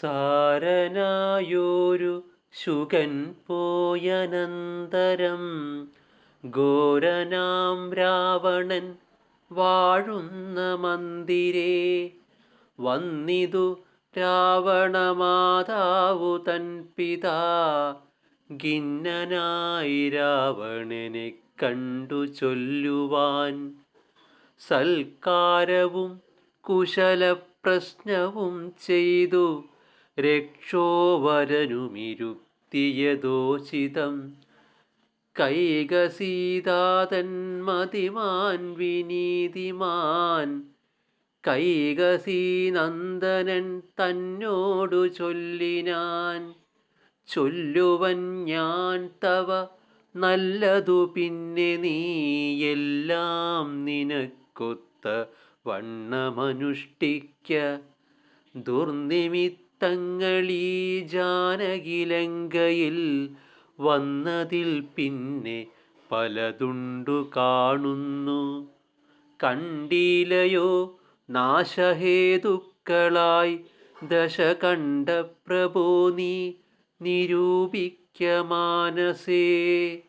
സാരനായൊരു ശുകൻ പോയനന്തരം ഘോരനാം രാവണൻ വാഴുന്ന മന്ദിരേ. വന്നിതു രാവണമാതാവു തൻ പിതാ. ഖിന്നനായി രാവണനെ കണ്ടു ചൊല്ലുവാൻ സൽക്കാരവും കുശലപ്രശ്നവും ചെയ്തു. രക്ഷോവരനുമിരുത്തിയതോചിതം കൈകസീതാതൻ മതിമാൻ വിനീതിമാൻ. കൈകസീനന്ദനൻ തന്നോടു ചൊല്ലിനാൻ. ചൊല്ലുവൻ ഞാൻ തവ നല്ലതു പിന്നെ നീ എല്ലാം നിനക്കൊത്ത വണ്ണമനുഷ്ഠിക്ക. ദുർനിമിത്തങ്ങളീ ജാനകിലങ്കയിൽ വന്നതിൽ പിന്നെ പലതുണ്ടു കാണുന്നു. കണ്ടീലയോ നാശഹേതുക്കളായി ദശ കണ്ട പ്രഭോ നീ നിരൂപിക്ക മാനസേ.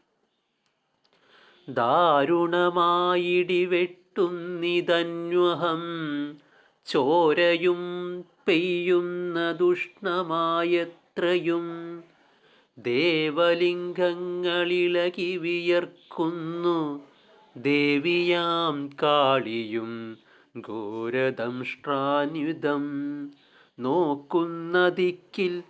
ദാരുണമായിടിവെട്ടുന്നിതന്വഹം ചോരയും പെയ്യുന്ന ദുഷ്ണമായത്രയും ദേവലിംഗങ്ങളിളകി വിയർക്കുന്നു. ദേവിയാം കാളിയും ഘോരദംഷ്ട്രാന്യുതം നോക്കുന്ന ദിക്കിൽ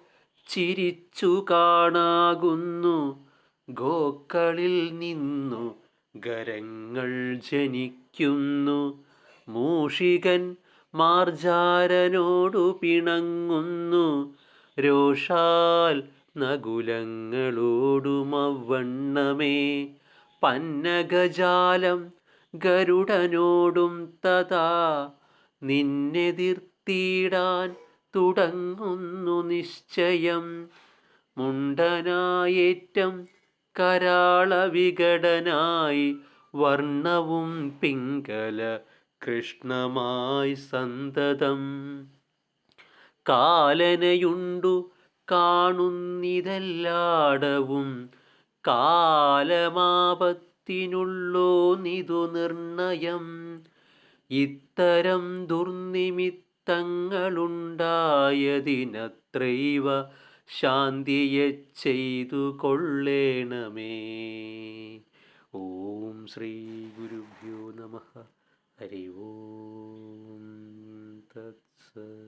ചിരിച്ചു കാണാകുന്നു. ഗോക്കളിൽ നിന്നു ഗരങ്ങൾ ജനിക്കുന്നു. മൂഷികൻ മാർജാരനോടു പിണങ്ങുന്നു. രോഷാൽ നകുലങ്ങളോടുമവണ്ണമേ. പന്നഗജാലം ഗരുഡനോടും തഥാ. നിന്നെതിർത്തിടാൻ തുടങ്ങുന്നു നിശ്ചയം. മുണ്ടനായേറ്റം കരാളവിഘടനായി വർണവും പിങ്കല കൃഷ്ണമായി സന്തതം. കാലനയുണ്ടു കാണുന്നിതെല്ലാടവും. കാലമാപത്തിനുള്ളോ നിതു നിർണയം. ഇത്തരം ദുർനിമിത്തങ്ങളുണ്ടായതിനത്രൈവ ശാന്തിയെ ചെയ്തു കൊള്ളേണമേ. ഓം ശ്രീ ഗുരുഭ്യോ നമ. हरि ओम तत्सत्